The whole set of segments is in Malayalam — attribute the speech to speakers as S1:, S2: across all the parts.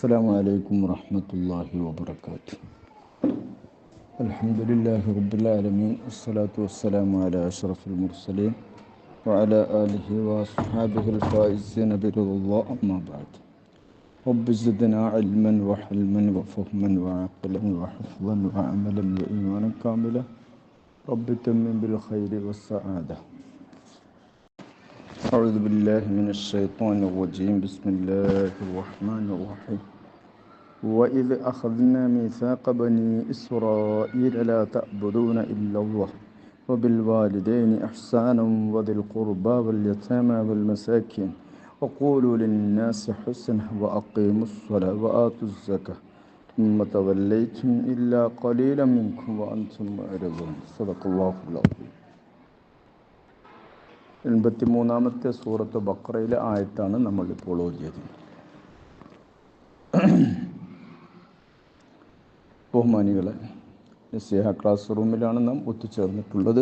S1: السلام عليكم ورحمة الله وبركاته. الحمد لله رب العالمين والصلاة والسلام على أشرف المرسلين وعلى آله وأصحابه الفائزين برضا الله أما بعد. رب زدنا علما وحلما وفهما وعقلا وحفظا وعملا وإيمانا كاملا. رب تمم بالخير والسعادة. أعوذ بالله من الشيطان الرجيم. بسم الله الرحمن الرحيم. وإذ أخذنا ميثاق بني إسرائيل لا تعبدون إلا الله وبالوالدين إحسانا وذي القربى واليتامى والمساكين وقولوا للناس حسنا وأقيموا الصلاة وآتوا الزكاة. ثم توليتم إلا قليلا منكم وأنتم معرضون. صدق الله العظيم. എൺപത്തി മൂന്നാമത്തെ സൂറത്ത് ബക്രയിലെ ആയത്താണ് നമ്മളിപ്പോൾ ഓതിയത്. ബഹുമാനികളെ നിസ്സേഹ ക്ലാസ് റൂമിലാണ് നാം ഒത്തുചേർന്നിട്ടുള്ളത്.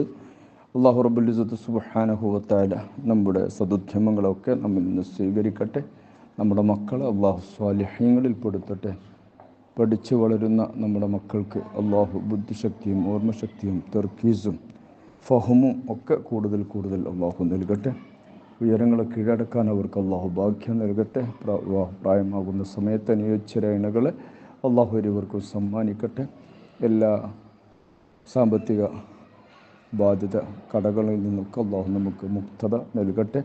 S1: അള്ളാഹു റബുലിസത്ത് സുബാനഹുവത്തായ നമ്മുടെ സതുദ്യമങ്ങളൊക്കെ നമ്മിൽ നിന്ന് സ്വീകരിക്കട്ടെ. നമ്മുടെ മക്കളെ അള്ളാഹു സ്വാലിഹ്യങ്ങളിൽ പെടുത്തട്ടെ. പഠിച്ചു വളരുന്ന നമ്മുടെ മക്കൾക്ക് അള്ളാഹു ബുദ്ധിശക്തിയും ഓർമ്മശക്തിയും തെർക്കീസും ഫഹമും ഒക്കെ കൂടുതൽ കൂടുതൽ അള്ളാഹു നൽകട്ടെ. ഉയരങ്ങളെ കീഴടക്കാൻ അവർക്ക് അള്ളാഹു ഭാഗ്യം നൽകട്ടെ. പ്രായമാകുന്ന സമയത്ത് അനുയോജ്യര അള്ളാഹു ഇവർക്ക് സമ്മാനിക്കട്ടെ. എല്ലാ സാമ്പത്തിക ബാധ്യത കടകളിൽ നിന്നൊക്കെ അള്ളാഹു നമുക്ക് മുക്തത നൽകട്ടെ.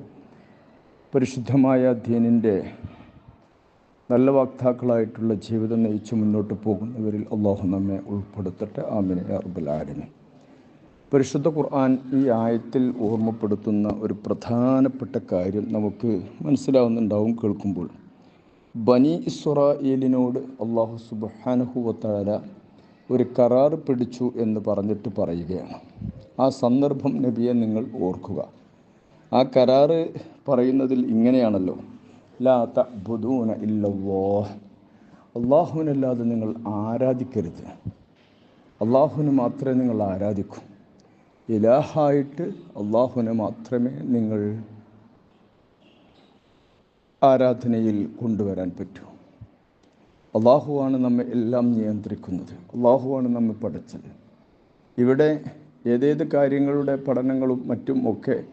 S1: പരിശുദ്ധമായ ദീനിന്റെ നല്ല വാക്താക്കളായിട്ടുള്ള ജീവിതം നയിച്ചു മുന്നോട്ട് പോകുന്നവരിൽ അള്ളാഹു നമ്മെ ഉൾപ്പെടുത്തട്ടെ. ആമിനെ ആലമി പരിശുദ്ധ ഖുർആൻ ഈ ആയത്തിൽ ഓർമ്മപ്പെടുത്തുന്ന ഒരു പ്രധാനപ്പെട്ട കാര്യം നമുക്ക് മനസ്സിലാവുന്നുണ്ടാവും കേൾക്കുമ്പോൾ. ബനി ഇസ്രായേലിനോട് അള്ളാഹു സുബാനഹുവത്താല ഒരു കരാർ പിടിച്ചു എന്ന് പറഞ്ഞിട്ട് പറയുകയാണ്. ആ സന്ദർഭം നബിയെ നിങ്ങൾ ഓർക്കുക. ആ കരാറ് പറയുന്നതിൽ ഇങ്ങനെയാണല്ലോ. ലാ തബുദൂന ഇല്ലവോ അള്ളാഹുവിനല്ലാതെ നിങ്ങൾ ആരാധിക്കരുത്. അള്ളാഹുവിന് മാത്രമേ നിങ്ങൾ ആരാധിക്കൂ. ഇലാഹായിട്ട് അള്ളാഹുവിനെ മാത്രമേ നിങ്ങൾ ആരാധനയിൽ കൊണ്ടുവരാൻ പറ്റൂ. അള്ളാഹുവാണ് നമ്മെ എല്ലാം നിയന്ത്രിക്കുന്നത്. അള്ളാഹുവാണ് നമ്മെ പഠിച്ചത് ഇവിടെ ഏതേത് കാര്യങ്ങളുടെ പഠനങ്ങളും മറ്റും ഒക്കെ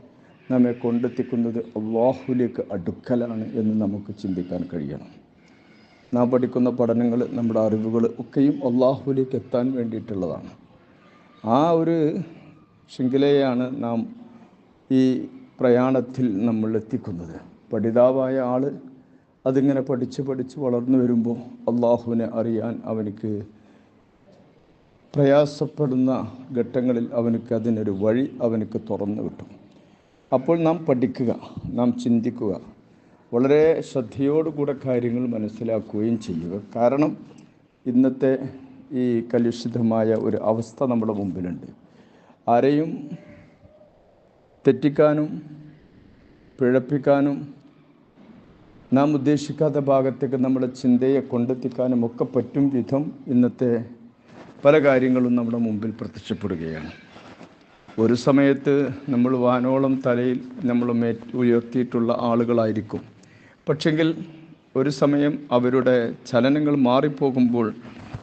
S1: നമ്മെ കൊണ്ടെത്തിക്കുന്നത് അള്ളാഹുലേക്ക് അടുക്കലാണ് എന്ന് നമുക്ക് ചിന്തിക്കാൻ കഴിയണം. നാം പഠിക്കുന്ന പഠനങ്ങൾ നമ്മുടെ അറിവുകൾ ഒക്കെയും അള്ളാഹുലേക്ക് എത്താൻ വേണ്ടിയിട്ടുള്ളതാണ്. ആ ഒരു ശൃംഖലയാണ് നാം ഈ പ്രയാണത്തിൽ നമ്മൾ എത്തിക്കുന്നത് പഠിതാവായ ആൾ അതിങ്ങനെ പഠിച്ച് പഠിച്ച് വളർന്നു വരുമ്പോൾ അള്ളാഹുവിനെ അറിയാൻ അവനക്ക് പ്രയാസപ്പെടുന്ന ഘട്ടങ്ങളിൽ അവനക്ക് അതിനൊരു വഴി അവനക്ക് തുറന്നു കിട്ടും. അപ്പോൾ നാം പഠിക്കുക നാം ചിന്തിക്കുക വളരെ ശ്രദ്ധയോടുകൂടെ കാര്യങ്ങൾ മനസ്സിലാക്കുകയും ചെയ്യുക. കാരണം ഇന്നത്തെ ഈ കലുഷിതമായ ഒരു അവസ്ഥ നമ്മുടെ മുമ്പിലുണ്ട്. ആരെയും തെറ്റിക്കാനും പിഴപ്പിക്കാനും നാം ഉദ്ദേശിക്കാത്ത ഭാഗത്തേക്ക് നമ്മുടെ ചിന്തയെ കൊണ്ടെത്തിക്കാനും ഒക്കെ പറ്റും വിധം ഇന്നത്തെ പല കാര്യങ്ങളും നമ്മുടെ മുമ്പിൽ പ്രത്യക്ഷപ്പെടുകയാണ്. ഒരു സമയത്ത് നമ്മൾ വാനോളം തലയിൽ നമ്മൾ മേ ഉയർത്തിയിട്ടുള്ള ആളുകളായിരിക്കും. പക്ഷെങ്കിൽ ഒരു സമയം അവരുടെ ചലനങ്ങൾ മാറിപ്പോകുമ്പോൾ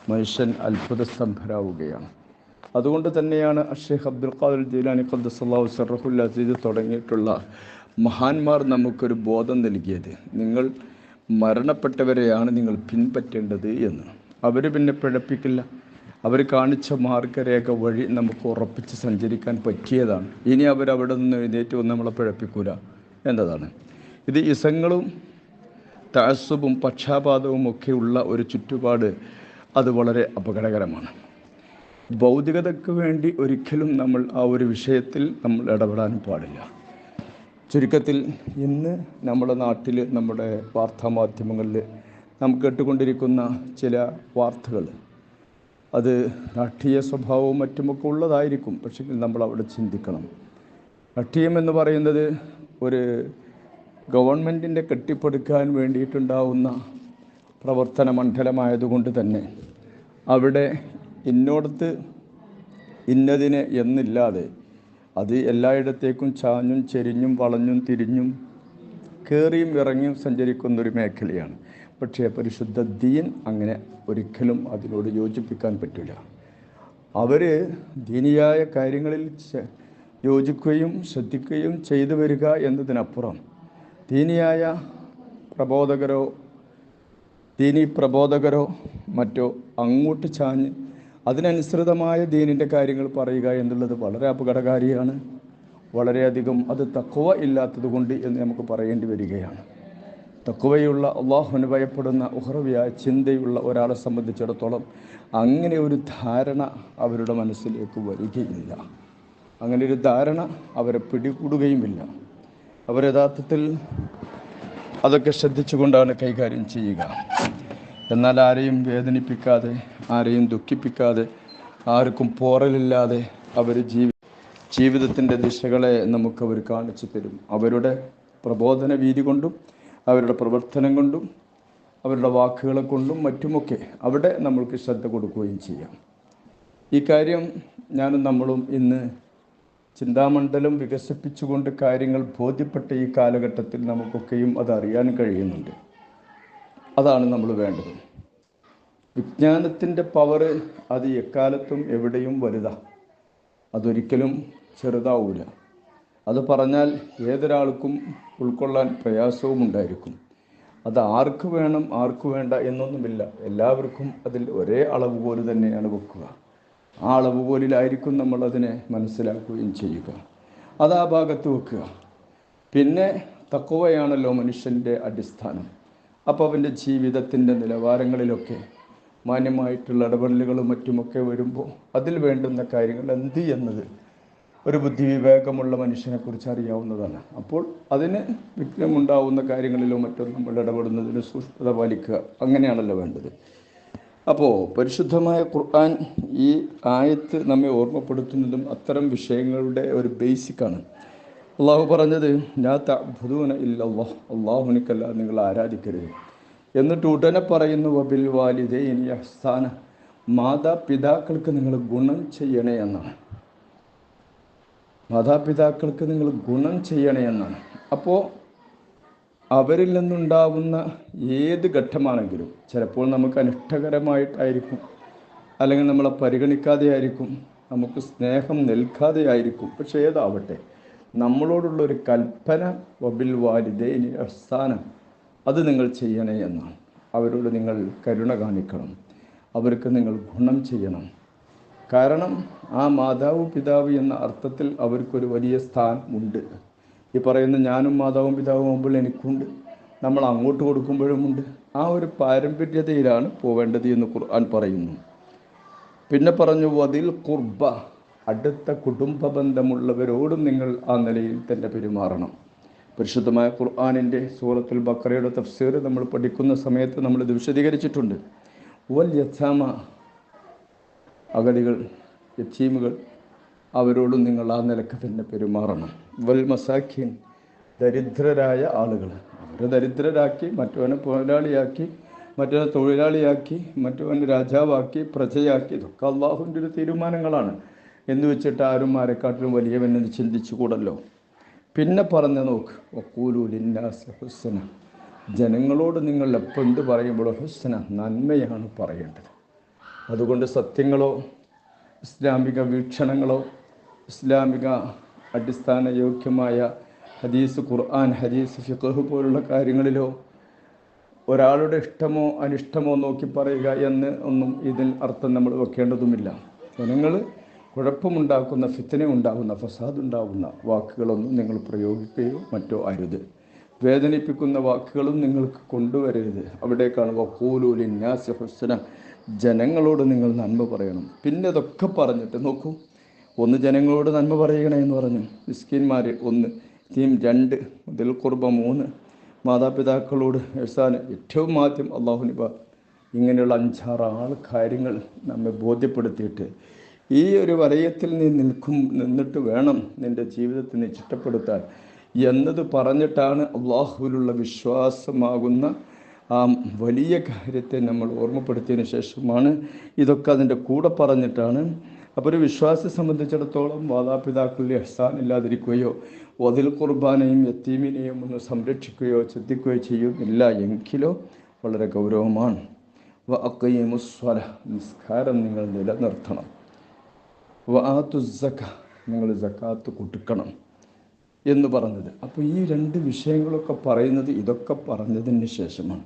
S1: മനുഷ്യൻ അത്ഭുത സ്തംഭരാവുകയാണ് അതുകൊണ്ട് തന്നെയാണ് അഷേഖ് അബ്ദുൽ ഖാദർ ജീലാനി ഖദ്ദസല്ലാഹു സർഹുൽ അസീദ് തുടങ്ങിയിട്ടുള്ള മഹാന്മാർ നമുക്കൊരു ബോധം നൽകിയത്. നിങ്ങൾ മരണപ്പെട്ടവരെയാണ് നിങ്ങൾ പിൻപറ്റേണ്ടത് എന്ന്. അവർ പിന്നെ പിഴപ്പിക്കില്ല. അവർ കാണിച്ച മാർഗരേഖ വഴി നമുക്ക് ഉറപ്പിച്ച് സഞ്ചരിക്കാൻ പറ്റിയതാണ്. ഇനി അവരവിടെ നിന്ന് എഴുന്നേറ്റ് വന്ന് നമ്മളെ പിഴപ്പിക്കൂല എന്നതാണ്. ഇത് ഇസങ്ങളും താസുബും പക്ഷാപാതവും ഒക്കെയുള്ള ഒരു ചുറ്റുപാട് അത് വളരെ അപകടകരമാണ്. ഭൗതികതയ്ക്ക് വേണ്ടി ഒരിക്കലും നമ്മൾ ആ ഒരു വിഷയത്തിൽ നമ്മൾ ഇടപെടാൻ പാടില്ല. ചുരുക്കത്തിൽ ഇന്ന് നമ്മുടെ നാട്ടിൽ നമ്മുടെ വാർത്താ മാധ്യമങ്ങളിൽ നാം കേട്ടുകൊണ്ടിരിക്കുന്ന ചില വാർത്തകൾ. അത് രാഷ്ട്രീയ സ്വഭാവവും മറ്റുമൊക്കെ ഉള്ളതായിരിക്കും. പക്ഷേ നമ്മൾ അവിടെ ചിന്തിക്കണം. രാഷ്ട്രീയം എന്ന് പറയുന്നത് ഒരു ഗവൺമെന്റിന്റെ കെട്ടിപ്പടുക്കാൻ വേണ്ടിയിട്ടുണ്ടാവുന്ന പ്രവർത്തന മണ്ഡലമായതുകൊണ്ട് തന്നെ അവിടെ ഇന്നോടത്ത് ഇന്നതിന് എന്നില്ലാതെ അത് എല്ലായിടത്തേക്കും ചാഞ്ഞും ചെരിഞ്ഞും വളഞ്ഞും തിരിഞ്ഞും കയറിയും ഇറങ്ങിയും സഞ്ചരിക്കുന്നൊരു മേഖലയാണ്. പക്ഷേ പരിശുദ്ധ ദീൻ അങ്ങനെ ഒരിക്കലും അതിനോട് യോജിപ്പിക്കാൻ പറ്റില്ല. അവർ ദീനിയായ കാര്യങ്ങളിൽ യോജിക്കുകയും ശ്രദ്ധിക്കുകയും ചെയ്തു വരിക എന്നതിനപ്പുറം ദീനിയായ പ്രബോധകരോ ദീനി പ്രബോധകരോ മറ്റോ അങ്ങോട്ട് ചാഞ്ഞ് അതിനനുസൃതമായ ദീനിന്റെ കാര്യങ്ങൾ പറയുക എന്നുള്ളത് വളരെ അപകടകാരിയാണ്. വളരെയധികം അത് തക്കുവ ഇല്ലാത്തത് കൊണ്ട് എന്ന് നമുക്ക് പറയേണ്ടി വരികയാണ്. തക്കുവയുള്ള അള്ളാഹുവിന് ഭയപ്പെടുന്ന ഉഹ്റവിയായ ചിന്തയുള്ള ഒരാളെ സംബന്ധിച്ചിടത്തോളം അങ്ങനെ ഒരു ധാരണ അവരുടെ മനസ്സിലേക്ക് വരികയില്ല. അങ്ങനെ ഒരു ധാരണ അവരെ പിടികൂടുകയുമില്ല. അവർ യഥാർത്ഥത്തിൽ അതൊക്കെ ശ്രദ്ധിച്ചുകൊണ്ടാണ് കൈകാര്യം ചെയ്യുക. എന്നാൽ ആരെയും വേദനിപ്പിക്കാതെ ആരെയും ദുഃഖിപ്പിക്കാതെ ആർക്കും പോറലില്ലാതെ അവർ ജീവി ജീവിതത്തിന്റെ ദിശകളെ നമുക്ക് അവർ കാണിച്ചു തരും. അവരുടെ പ്രബോധന വീതി കൊണ്ടും അവരുടെ പ്രവർത്തനം കൊണ്ടും അവരുടെ വാക്കുകളെ കൊണ്ടും മറ്റുമൊക്കെ അവിടെ നമ്മൾക്ക് ശ്രദ്ധ കൊടുക്കുകയും ചെയ്യാം. ഈ കാര്യം ഞാനും നമ്മളും ഇന്ന് ചിന്താമണ്ഡലം വികസിപ്പിച്ചുകൊണ്ട് കാര്യങ്ങൾ ബോധ്യപ്പെട്ട ഈ കാലഘട്ടത്തിൽ നമുക്കൊക്കെയും അത് അറിയാൻ കഴിയുന്നുണ്ട്. അതാണ് നമ്മൾ വേണ്ടത്. വിജ്ഞാനത്തിന്റെ പവർ അത് എക്കാലത്തും എവിടെയും വലുതാ. അതൊരിക്കലും ചെറുതാവൂല. അത് പറഞ്ഞാൽ ഏതൊരാൾക്കും ഉൾക്കൊള്ളാൻ പ്രയാസവും ഉണ്ടായിരിക്കും. അത് ആർക്ക് വേണം ആർക്ക് വേണ്ട എന്നൊന്നുമില്ല. എല്ലാവർക്കും അതിൽ ഒരേ അളവ് പോലെ തന്നെയാണ് വെക്കുക. ആ അളവ് പോലിലായിരിക്കും നമ്മൾ അതിനെ മനസ്സിലാക്കുകയും ചെയ്യുക. അത് ആ ഭാഗത്ത് വെക്കുക. പിന്നെ തക്കവയാണല്ലോ മനുഷ്യന്റെ അടിസ്ഥാനം. അപ്പോൾ അവന്റെ ജീവിതത്തിന്റെ നിലവാരങ്ങളിലൊക്കെ മാന്യമായിട്ടുള്ള ഇടപെടലുകളും മറ്റുമൊക്കെ വരുമ്പോൾ അതിൽ വേണ്ടുന്ന കാര്യങ്ങൾ എന്ത് എന്നത് ഒരു ബുദ്ധിവിവേകമുള്ള മനുഷ്യനെ മനുഷ്യനെക്കുറിച്ച് അറിയാവുന്നതാണ്. അപ്പോൾ അതിന് വിഘ്നമുണ്ടാവുന്ന കാര്യങ്ങളിലോ മറ്റോ നമ്മൾ ഇടപെടുന്നതിന് സൂക്ഷ്മത പാലിക്കുക. അങ്ങനെയാണല്ലോ വേണ്ടത്. അപ്പോൾ പരിശുദ്ധമായ ഖുർആൻ ഈ ആയത്ത് നമ്മെ ഓർമ്മപ്പെടുത്തുന്നതും അത്തരം വിഷയങ്ങളുടെ ഒരു ബേസിക്കാണ് അള്ളാഹു പറഞ്ഞത് ഞാൻ തബുദൂന ഇല്ല അള്ളാഹ് അള്ളാഹുനിക്കല്ല നിങ്ങൾ ആരാധിക്കരുത്. എന്നിട്ട് ഉടനെ പറയുന്നു വബിൽ വാലിദേ ഇനി അഹ്സാന മാതാപിതാക്കൾക്ക് നിങ്ങൾ ഗുണം ചെയ്യണേ എന്നാണ്. മാതാപിതാക്കൾക്ക് നിങ്ങൾ ഗുണം ചെയ്യണേ എന്നാണ്. അപ്പോൾ അവരിൽ നിന്നുണ്ടാവുന്ന ഏത് ഘട്ടമാണെങ്കിലും ചിലപ്പോൾ നമുക്ക് അനിഷ്ടകരമായിട്ടായിരിക്കും അല്ലെങ്കിൽ നമ്മളെ പരിഗണിക്കാതെ ആയിരിക്കും നമുക്ക് സ്നേഹം നൽകാതെ ആയിരിക്കും പക്ഷേ ഏതാവട്ടെ നമ്മളോടുള്ള ഒരു കൽപ്പന വബിൽ വാലിദൈനി അസ്ഥാനം അത് നിങ്ങൾ ചെയ്യണേ എന്നാണ്. അവരോട് നിങ്ങൾ കരുണ കാണിക്കണം. അവർക്ക് നിങ്ങൾ ഗുണം ചെയ്യണം. കാരണം ആ മാതാവ് പിതാവ് എന്ന അർത്ഥത്തിൽ അവർക്കൊരു വലിയ സ്ഥാനമുണ്ട്. ഈ പറയുന്ന ഞാനും മാതാവും പിതാവും മുമ്പിൽ എനിക്കുണ്ട്. നമ്മൾ അങ്ങോട്ട് കൊടുക്കുമ്പോഴുമുണ്ട് ആ ഒരു പാരമ്പര്യതയിലാണ് പോവേണ്ടത് എന്ന് ഖുർആൻ പറയുന്നു. പിന്നെ പറഞ്ഞു വതിൽ കുർബ അടുത്ത കുടുംബ ബന്ധമുള്ളവരോടും നിങ്ങൾ ആ നിലയിൽ തന്നെ പെരുമാറണം. പരിശുദ്ധമായ ഖുർആാനിന്റെ സൂറത്തുൽ ബക്കറയുടെ തഫ്സീർ നമ്മൾ പഠിക്കുന്ന സമയത്ത് നമ്മൾ ഇത് വിശദീകരിച്ചിട്ടുണ്ട്. വൽ യഥാമ അഗതികൾ യത്തീമുകൾ അവരോടും നിങ്ങൾ ആ നിലയ്ക്ക് തന്നെ പെരുമാറണം. വൽ മസാഖീൻ ദരിദ്രരായ ആളുകൾ. അവരെ ദരിദ്രരാക്കി മറ്റവനെ പോരാളിയാക്കി മറ്റവനെ തൊഴിലാളിയാക്കി മറ്റവനെ രാജാവാക്കി പ്രജയാക്കി ഇതൊക്കെ അള്ളാഹുവിന്റെ ഒരു തീരുമാനങ്ങളാണ്. എന്ന് വെച്ചിട്ട് ആരും ആരെക്കാട്ടിലും വലിയവനെന്ന് ചിന്തിച്ചുകൂടല്ലോ. പിന്നെ പറഞ്ഞ നോക്ക് വക്കൂലുലിന്നാസ് ഹുസ്സന ജനങ്ങളോട് നിങ്ങൾ എപ്പോൾ എന്ത് പറയുമ്പോൾ ഹുസ്സന നന്മയാണ് പറയേണ്ടത്. അതുകൊണ്ട് സത്യങ്ങളോ ഇസ്ലാമിക വീക്ഷണങ്ങളോ ഇസ്ലാമിക അടിസ്ഥാന യോഗ്യമായ ഹദീസ് ഖുർആൻ ഹദീസ് ഫിഖഹ് പോലുള്ള കാര്യങ്ങളിലോ ഒരാളുടെ ഇഷ്ടമോ അനിഷ്ടമോ നോക്കി പറയുക എന്ന് ഒന്നും ഇതിൽ അർത്ഥം നമ്മൾ വെക്കേണ്ടതുമില്ല. ജനങ്ങൾ കുഴപ്പമുണ്ടാക്കുന്ന ഫിത്തന ഉണ്ടാകുന്ന ഫസാദ് ഉണ്ടാകുന്ന വാക്കുകളൊന്നും നിങ്ങൾ പ്രയോഗിക്കുകയോ മറ്റോ അരുത്. വേദനിപ്പിക്കുന്ന വാക്കുകളും നിങ്ങൾക്ക് കൊണ്ടുവരരുത്. അവിടേക്കാണ് വക്കൂലൂലിന്യാസ ഹുസ്ന. ജനങ്ങളോട് നിങ്ങൾ നന്മ പറയണം. പിന്നെ ഇതൊക്കെ പറഞ്ഞിട്ട് നോക്കൂ. ഒന്ന് ജനങ്ങളോട് നന്മ പറയണേ എന്ന് പറഞ്ഞു. മിസ്കിന്മാർ ഒന്ന് തീം രണ്ട് ദിൽ കുർബ മൂന്ന്. മാതാപിതാക്കളോട് എഴുസാന് ഏറ്റവും ആദ്യം അള്ളാഹുനിബ ഇങ്ങനെയുള്ള അഞ്ചാറ് ആൾ കാര്യങ്ങൾ നമ്മെ ബോധ്യപ്പെടുത്തിയിട്ട് ഈ ഒരു വലയത്തിൽ നീ നിൽക്കും നിന്നിട്ട് വേണം നിന്റെ ജീവിതത്തിനെ ചിട്ടപ്പെടുത്താൻ. എന്നത് പറഞ്ഞിട്ടാണ് അള്ളാഹുവിലുള്ള വിശ്വാസമാകുന്ന ആ വലിയ കാര്യത്തെ നമ്മൾ ഓർമ്മപ്പെടുത്തിയതിന് ശേഷമാണ് ഇതൊക്കെ അതിന്റെ കൂടെ പറഞ്ഞിട്ടാണ്. അപ്പോൾ ഒരു വിശ്വാസത്തെ സംബന്ധിച്ചിടത്തോളം മാതാപിതാക്കളിൽ എഹ്സാൻ ഇല്ലാതിരിക്കുകയോ വതിൽ കുർബാനയും യത്തീമിനെയും ഒന്ന് സംരക്ഷിക്കുകയോ ശ്രദ്ധിക്കുകയോ ചെയ്യുന്നില്ല എങ്കിലോ വളരെ ഗൗരവമാണ്. വക്കയും നിസ്കാരം നിങ്ങൾ നിലനിർത്തണം. വ ആത്തു സക്ക നിങ്ങൾ സക്കാത്ത് കൊടുക്കണം എന്ന് പറഞ്ഞത്. അപ്പോൾ ഈ രണ്ട് വിഷയങ്ങളൊക്കെ പറയുന്നത് ഇതൊക്കെ പറഞ്ഞതിന് ശേഷമാണ്.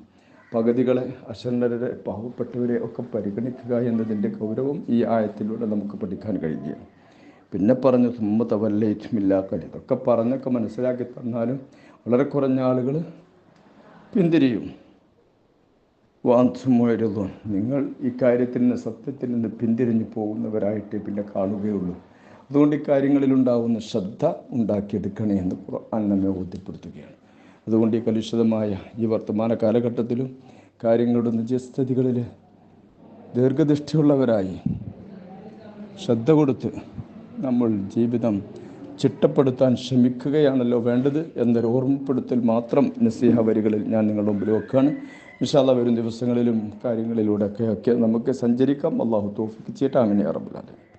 S1: പകുതികളെ അശരണരെ പാവപ്പെട്ടവരെ ഒക്കെ പരിഗണിക്കുക എന്നതിന്റെ ഗൗരവം ഈ ആയത്തിലൂടെ നമുക്ക് പഠിക്കാൻ കഴിയുകയാണ്. പിന്നെ പറഞ്ഞു സുമ്മ വല്ലയിറ്റുമില്ലാക്കൽ ഇതൊക്കെ പറഞ്ഞൊക്കെ മനസ്സിലാക്കി തന്നാലും വളരെ കുറഞ്ഞ ആളുകൾ പിന്തിരിയും. വാൻസുമോരുതോ നിങ്ങൾ ഇക്കാര്യത്തിൽ നിന്ന് സത്യത്തിൽ നിന്ന് പിന്തിരിഞ്ഞു പോകുന്നവരായിട്ട് പിന്നെ കാണുകയുള്ളൂ. അതുകൊണ്ട് ഇക്കാര്യങ്ങളിലുണ്ടാവുന്ന ശ്രദ്ധ ഉണ്ടാക്കിയെടുക്കണേ എന്ന് ഖുർആൻ ബോധ്യപ്പെടുത്തുകയാണ്. അതുകൊണ്ട് ഈ കലുഷിതമായ ഈ വർത്തമാന കാലഘട്ടത്തിലും കാര്യങ്ങളുടെ നിജസ്ഥിതികളിൽ ദീർഘദൃഷ്ടിയുള്ളവരായി ശ്രദ്ധ കൊടുത്ത് നമ്മൾ ജീവിതം ചിട്ടപ്പെടുത്താൻ ശ്രമിക്കുകയാണല്ലോ വേണ്ടത് എന്നൊരു ഓർമ്മപ്പെടുത്തൽ മാത്രം നസീഹ വരികളിൽ ഞാൻ നിങ്ങളുടെ മുമ്പിൽ വെക്കുകയാണ്. ഇൻഷാല്ല വരും ദിവസങ്ങളിലും കാര്യങ്ങളിലൂടെയൊക്കെ ഒക്കെ നമുക്ക് സഞ്ചരിക്കാം. അള്ളാഹു തോഫിക്ക് ചെയ്യട്ടെ. അങ്ങനെ അറബുലാലെ